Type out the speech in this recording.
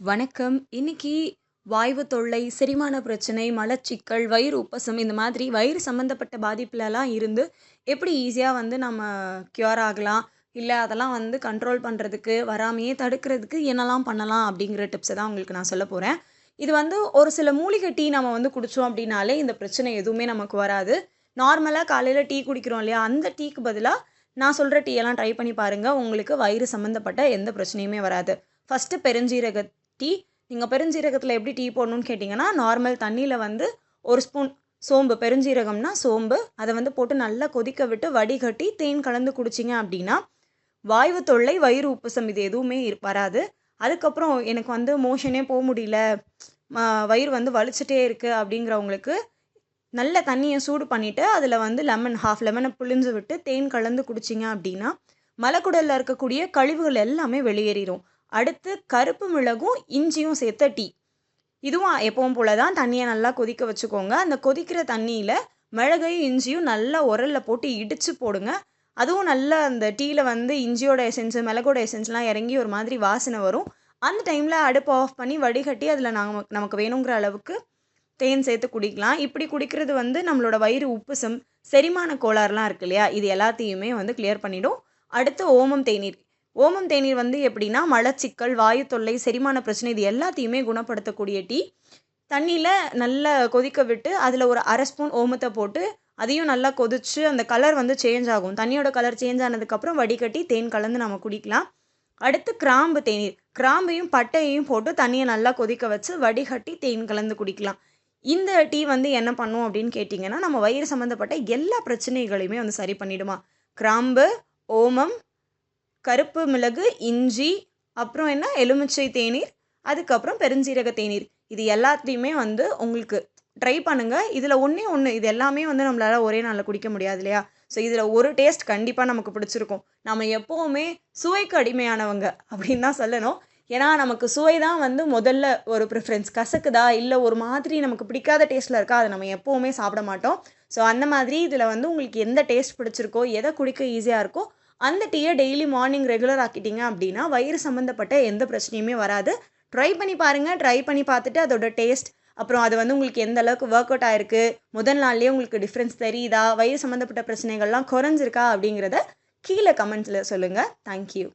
வணக்கம். இன்னைக்கு வாய்வு தொல்லை செரிமான பிரச்சனை மலச்சிக்கல் வயிறு உப்பசம் இந்த மாதிரி வயிறு சம்மந்தப்பட்ட பாதிப்புலலாம் இருந்து எப்படி ஈஸியாக வந்து நம்ம க்யூர் ஆகலாம்? இல்லை அதெல்லாம் வந்து கண்ட்ரோல் பண்ணுறதுக்கு வராமையே தடுக்கிறதுக்கு என்னெல்லாம் பண்ணலாம் அப்படிங்கிற டிப்ஸை தான் உங்களுக்கு நான் சொல்ல போகிறேன் இது வந்து ஒரு சில மூலிகை டீ நம்ம வந்து குடித்தோம் அப்படின்னாலே இந்த பிரச்சனை எதுவுமே நமக்கு வராது. நார்மலாக காலையில் டீ குடிக்கிறோம் இல்லையா அந்த டீக்கு பதிலாக நான் சொல்கிற டீ எல்லாம் ட்ரை பண்ணி பாருங்கள் உங்களுக்கு வயிறு சம்மந்தப்பட்ட எந்த பிரச்சனையுமே வராது. ஃபஸ்ட்டு பெருஞ்சீரக டீ நீங்கள் பெருஞ்சீரகத்தில் எப்படி டீ போடணும்னு கேட்டிங்கன்னா நார்மல் தண்ணியில் வந்து ஒரு ஸ்பூன் சோம்பு பெருஞ்சீரகம்னா சோம்பு அதை வந்து போட்டு நல்லா கொதிக்க விட்டு வடிகட்டி தேன் கலந்து குடிச்சிங்க அப்படின்னா வாய்வு தொல்லை வயிறு உப்புசம் இது எதுவுமே வராது. அதுக்கப்புறம் எனக்கு வந்து மோஷனே போக முடியல ம- வயிறு வந்து வலிச்சிட்டே இருக்குது அப்படிங்கிறவங்களுக்கு நல்ல தண்ணியை சூடு பண்ணிவிட்டு அதில் வந்து லெமன் ஹாஃப் லெமனை புழிஞ்சு விட்டு தேன் கலந்து குடிச்சிங்க அப்படின்னா மலக்குடலில் இருக்கக்கூடிய கழிவுகள் எல்லாமே வெளியேறிடும் அடுத்து கருப்பு மிளகும் இஞ்சியும் சேர்த்த டீ. இதுவும் எப்பவும் போல தான் தண்ணியை நல்லா கொதிக்க வச்சுக்கோங்க. அந்த கொதிக்கிற தண்ணியில் மிளகையும் இஞ்சியும் நல்லா உரலில் போட்டு இடித்து போடுங்க. அதுவும் நல்லா அந்த டீயில் வந்து இஞ்சியோட எசன்ஸு மிளகோட எசன்ஸ்லாம் இறங்கி ஒரு மாதிரி வாசனை வரும். அந்த டைமில் அடுப்பு ஆஃப் பண்ணி வடிகட்டி அதில் நாங்கள் நமக்கு வேணுங்கிற அளவுக்கு தேன் சேர்த்து குடிக்கலாம். இப்படி குடிக்கிறது வந்து நம்மளோட வயிறு உப்புசம் செரிமான கோளாறுலாம் இருக்கு இல்லையா? இது எல்லாத்தையுமே வந்து கிளியர் பண்ணிடும். அடுத்து ஓமம் தேநீர். ஓமம் தேநீர் வந்து எப்படின்னா மலச்சிக்கல் வாயு தொல்லை செரிமான பிரச்சனை இது எல்லாத்தையுமே குணப்படுத்தக்கூடிய டீ. தண்ணியில் நல்லா கொதிக்க விட்டு அதில் ஒரு அரை ஸ்பூன் ஓமத்தை போட்டு அதையும் நல்லா கொதிச்சு அந்த கலர் வந்து சேஞ்ச் ஆகும். தண்ணியோட கலர் சேஞ்ச் ஆனதுக்கப்புறம் வடிகட்டி தேன் கலந்து நம்ம குடிக்கலாம். அடுத்து கிராம்பு தேநீர். கிராம்பையும் பட்டையையும் போட்டு தண்ணியை நல்லா கொதிக்க வச்சு வடிகட்டி தேன் கலந்து குடிக்கலாம். இந்த டீ வந்து என்ன பண்ணும் அப்படின்னு கேட்டிங்கன்னா நம்ம வயிறு சம்மந்தப்பட்ட எல்லா பிரச்சனைகளையுமே வந்து சரி பண்ணிடுமா. கிராம்பு ஓமம் கருப்பு மிளகு இஞ்சி அப்புறம் என்ன? எலுமிச்சை தேநீர் அதுக்கப்புறம் பெருஞ்சீரக தேநீர். இது எல்லாத்தையுமே வந்து உங்களுக்கு ட்ரை பண்ணுங்கள் இதில் ஒன்றே ஒன்று இது எல்லாமே வந்து நம்மளால் ஒரே நாளில் குடிக்க முடியாது இல்லையா? ஸோ இதில் ஒரு டேஸ்ட் கண்டிப்பாக நமக்கு பிடிச்சிருக்கும். நம்ம எப்போவுமே சுவைக்கு அடிமையானவங்க அப்படின்னு தான் சொல்லணும். ஏன்னா நமக்கு சுவை தான் வந்து முதல்ல ஒரு ப்ரிஃபரன்ஸ் கசக்குதா இல்லை ஒரு மாதிரி நமக்கு பிடிக்காத டேஸ்ட்டில் இருக்கா அதை நம்ம எப்போவுமே சாப்பிட மாட்டோம். ஸோ அந்த மாதிரி இதில் வந்து உங்களுக்கு எந்த டேஸ்ட் பிடிச்சிருக்கோ எதை குடிக்க ஈஸியாக இருக்கோ அந்த டீயை டெய்லி மார்னிங் ரெகுலர் ஆக்கிட்டீங்க அப்படின்னா வயிறு சம்மந்தப்பட்ட எந்த பிரச்சனையுமே வராது. ட்ரை பண்ணி பாருங்கள் ட்ரை பண்ணி பார்த்துட்டு அதோட டேஸ்ட் அப்புறம் அது வந்து உங்களுக்கு எந்த அளவுக்கு ஒர்க் அவுட் ஆயிருக்கு முதல் நாள்லேயே உங்களுக்கு டிஃப்ரென்ஸ் தெரியுதா வயிறு சம்மந்தப்பட்ட பிரச்சனைகள்லாம் குறைஞ்சிருக்கா அப்படிங்கிறத கீழே கமெண்ட்ஸில் சொல்லுங்கள் தேங்க்யூ